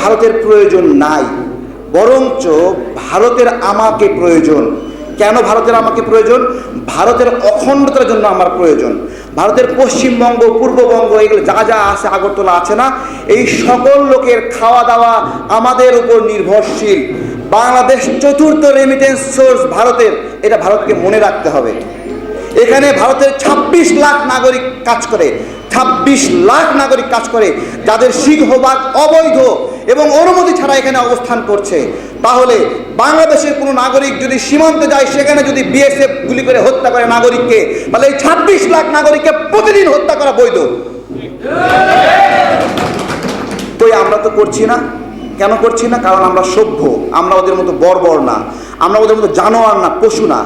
ভারতের প্রয়োজন নাই, বরঞ্চ ভারতের আমাকে প্রয়োজন। কেন ভারতের আমাকে প্রয়োজন? ভারতের অখণ্ডতার জন্য আমার প্রয়োজন। ভারতের পশ্চিমবঙ্গ, পূর্ববঙ্গ, এগুলো যা যা আছে, আগরতলা আছে না, এই সকল লোকের খাওয়া দাওয়া আমাদের উপর নির্ভরশীল। বাংলাদেশ চতুর্থ রেমিটেন্স সোর্স ভারতের, এটা ভারতকে মনে রাখতে হবে। এখানে ভারতের ২৬ লাখ নাগরিক কাজ করে ২৬ লাখ নাগরিক কাজ করে, যাদের সিংহবাদ অবৈধ এবং অনুমতি ছাড়া এখানে অবস্থান করছে। তাহলে বাংলাদেশের কোনো নাগরিক যদি সীমান্তে যায়, সেখানে যদি বিএসএফ গুলি করে হত্যা করে নাগরিককে, তাহলে এই ২৬ লাখ নাগরিককে প্রতিদিন হত্যা করা বৈধ। কই আমরা তো করছি না। কেন করছি না? কারণ আমরা সভ্য, আমরা ওদের মতো বর্বর না, আমরা ওদের মতো জানোয়ার না, পশু না।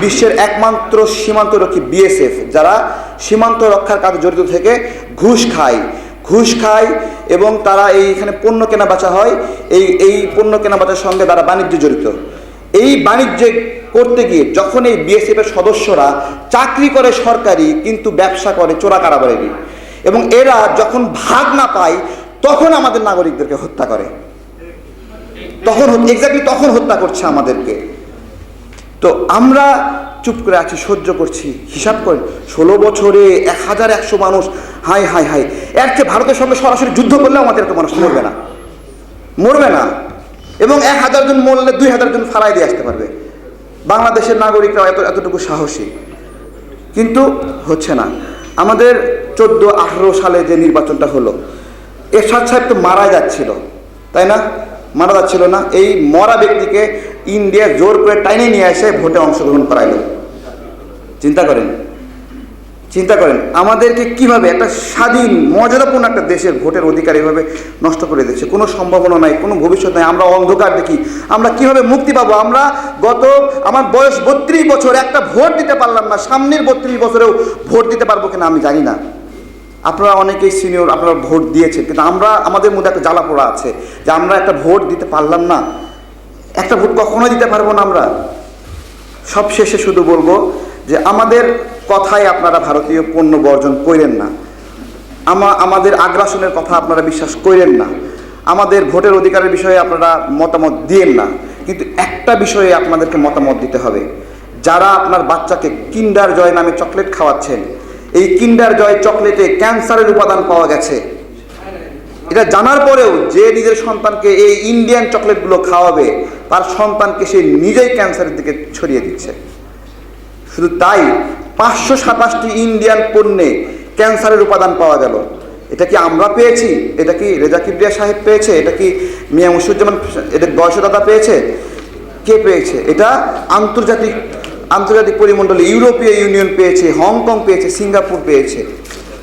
বিশ্বের একমাত্র সীমান্তরক্ষী বিএসএফ, যারা সীমান্ত রক্ষার কাজে জড়িত থেকে ঘুষ খায়। ঘুষ খায় এবং তারা এই এখানে পণ্য কেনা বেচা হয়। এই এই পণ্য কেনা বেচার সঙ্গে তারা বাণিজ্য জড়িত। এই বাণিজ্যে করতে গিয়ে যখন এই বিএসএফ এর সদস্যরা চাকরি করে সরকারি, কিন্তু ব্যবসা করে চোরা কারাবারেরই। এবং এরা যখন ভাগ না পায়, তখন আমাদের নাগরিকদেরকে হত্যা করে। তখন এক্স্যাক্টলি তখন হত্যা করছে আমাদেরকে। তো আমরা চুপ করে আছি, সহ্য করছি, হিসাব করে ষোলো বছরে এক হাজার একশো মানুষ হাই হাই হাই এর চেয়ে ভারতের সঙ্গে সরাসরি যুদ্ধ করলে আমাদের এত মানুষ মরবে না। মরবে না। এবং এক হাজার জন মরলে দুই হাজার জন ফালাই দিয়ে আসতে পারবে। বাংলাদেশের নাগরিকরা এত, এতটুকু সাহসী। কিন্তু হচ্ছে না। আমাদের চোদ্দ, আঠেরো সালে যে নির্বাচনটা হলো, এরশাদ সাহেব তো মারা যাচ্ছিল। তাই না? মারা যাচ্ছিল না। এই মরা ব্যক্তিকে ইন্ডিয়া জোর করে টাইনে নিয়ে এসে ভোটে অংশগ্রহণ করাইলো। চিন্তা করেন। চিন্তা করেন, আমাদেরকে কীভাবে একটা স্বাধীন, মর্যাদাপূর্ণ একটা দেশের ভোটের অধিকার এভাবে নষ্ট করে দিচ্ছে? কোনো সম্ভাবনা নাই, কোনো ভবিষ্যৎ নাই, আমরা অন্ধকার দেখি। আমরা কীভাবে মুক্তি পাবো? আমরা গত, আমার বয়স বত্রিশ বছর, একটা ভোট দিতে পারলাম না, সামনের বত্রিশ বছরেও ভোট দিতে পারব কিনা আমি জানি না। আপনারা অনেকেই সিনিয়র আপনারা ভোট দিয়েছেন, কিন্তু আমরা, আমাদের মধ্যে একটা জ্বালা পোড়া আছে যে আমরা একটা ভোট দিতে পারলাম না। একটা ভোট কখনো দিতে পারব না আমরা। সব শেষে শুধু বলব যে আমাদের কথায় আপনারা ভারতীয় পণ্য বর্জন করেন না। আমা, আমাদের আগ্রাসনের কথা আপনারা বিশ্বাস করেন না। আমাদের ভোটের অধিকারের বিষয়ে আপনারা মতামত দিয়েন না। কিন্তু একটা বিষয়ে আপনাদেরকে মতামত দিতে হবে। যারা আপনার বাচ্চাকে কিন্ডার জয় নামে চকলেট খাওয়াচ্ছেন, এই কিন্ডার জয় চকলেটে ক্যান্সারের উপাদান পাওয়া গেছে। এটা জানার পরেও যে নিজের সন্তানকে এই ইন্ডিয়ান চকলেটগুলো খাওয়াবে, তার সন্তানকে সে নিজেই ক্যান্সারের দিকে ছড়িয়ে দিচ্ছে। শুধু তাই পাঁচশো সাতাশটি ইন্ডিয়ান পণ্যে ক্যান্সারের উপাদান পাওয়া গেল। এটা কি আমরা পেয়েছি? এটা কি রেজা কিবরিয়া সাহেব পেয়েছে? এটা কি মিয়া মুসুজ্জামান এটা বয়সদাতা পেয়েছে? কে পেয়েছে? এটা আন্তর্জাতিক আন্তর্জাতিক পরিমণ্ডলে ইউরোপীয় ইউনিয়ন পেয়েছে, হংকং পেয়েছে, সিঙ্গাপুর পেয়েছে।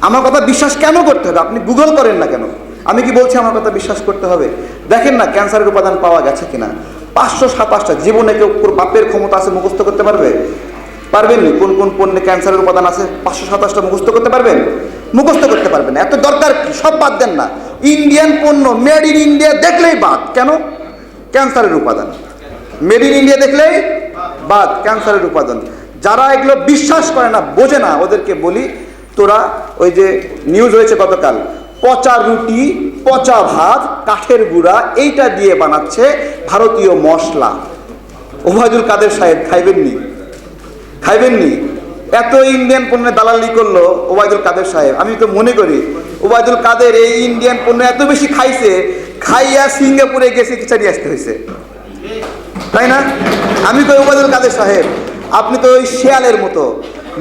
আমার কথা বিশ্বাস কেন করতে হবে? আপনি গুগল করেন না কেন? আমি কি বলছি আমার কথা বিশ্বাস করতে হবে? দেখেন না ক্যান্সারের উপাদান পাওয়া গেছে কিনা। পাঁচশো সাতাশটা, জীবনে কেউ বাপের ক্ষমতা আছে, মুখস্থ করতে পারবে? পারবেন কোন কোন পণ্যে ক্যান্সারের উপাদান আছে? পাঁচশো সাতাশটা মুখস্থ করতে পারবেন? মুখস্থ করতে পারবেন এত দরকার কি? সব বাদ দেন না। ইন্ডিয়ান পণ্য মেড ইন ইন্ডিয়া দেখলেই বাদ। কেন? ক্যান্সারের উপাদান। মেড ইন ইন্ডিয়া দেখলেই বাদ। ক্যান্সারের উপাদান। যারা এগুলো বিশ্বাস করে না, বোঝে না, ওদেরকে বলি, তোরা ওই যে নিউজ হয়েছে গতকাল, পচা রুটি, পচা ভাত, কাঠের গুঁড়া, এইটা দিয়ে বানাচ্ছে ভারতীয় মশলা। ওবায়দুল কাদের সাহেব খাইবেননি খাইবেননি? এত ইন্ডিয়ান পণ্যের দালালি করল ওবায়দুল কাদের সাহেব। আমি তো মনে করি ওবায়দুল কাদের এই ইন্ডিয়ান পণ্য এত বেশি খাইছে, খাইয়া সিঙ্গাপুরে গেছে নিয়ে আসতে হয়েছে। তাই না? আমি তো ওবায়দুল কাদের সাহেব, আপনি তো ওই শেয়ালের মতো।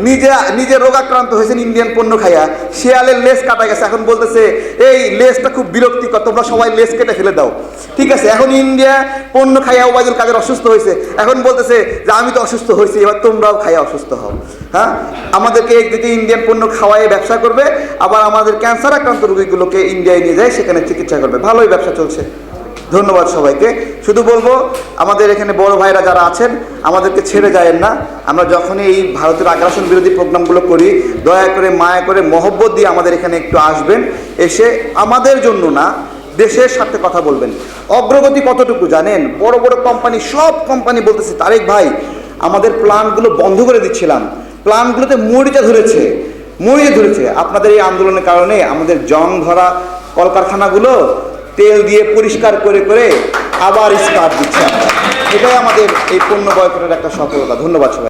নিজে নিজে রোগাক্রান্ত হয়েছেন ইন্ডিয়ান পণ্য খাইয়া। শেয়ালের লেস কাটা গেছে। এখন বলতেছে, এই লেসটা খুব বিরক্তিকর, তোমরা সবাই লেস কেটে ফেলে দাও। ঠিক আছে, এখন ইন্ডিয়া পণ্য খাইয়া ওবায়দুল কাদের অসুস্থ হয়েছে। এখন বলতেছে যে, আমি তো অসুস্থ হয়েছি, এবার তোমরাও খাইয়া অসুস্থ হও। হ্যাঁ? আমাদেরকে একদিকে ইন্ডিয়ান পণ্য খাওয়াই ব্যবসা করবে, আবার আমাদের ক্যান্সার আক্রান্ত রোগীগুলোকে ইন্ডিয়ায় নিয়ে যায়, সেখানে চিকিৎসা করবে। ভালোই ব্যবসা চলছে। ধন্যবাদ সবাইকে। শুধু বলব, আমাদের এখানে বড় ভাইরা যারা আছেন, আমাদেরকে ছেড়ে যায়েন না। আমরা যখনই এই ভারতের আগ্রাসন বিরোধী প্রোগ্রামগুলো করি, দয়া করে, মায়া করে, মহব্বত দিয়ে আমাদের এখানে একটু আসবেন। এসে আমাদের জন্য না, দেশের সাথে কথা বলবেন। অগ্রগতি কতটুকু জানেন? বড় বড় কোম্পানি, সব কোম্পানি বলতেছে, তারেক ভাই, আমাদের প্ল্যানগুলো বন্ধ করে দিচ্ছিলাম। প্ল্যানগুলোতে মরিচা ধরেছে মরিচা ধরেছে। আপনাদের এই আন্দোলনের কারণে আমাদের জং ধরা কলকারখানাগুলো তেল দিয়ে পরিষ্কার করে করে আবার স্কার্ফ দিচ্ছে এটাই আমাদের এই পণ্য বয়কটের একটা সফলতা। ধন্যবাদ সবাই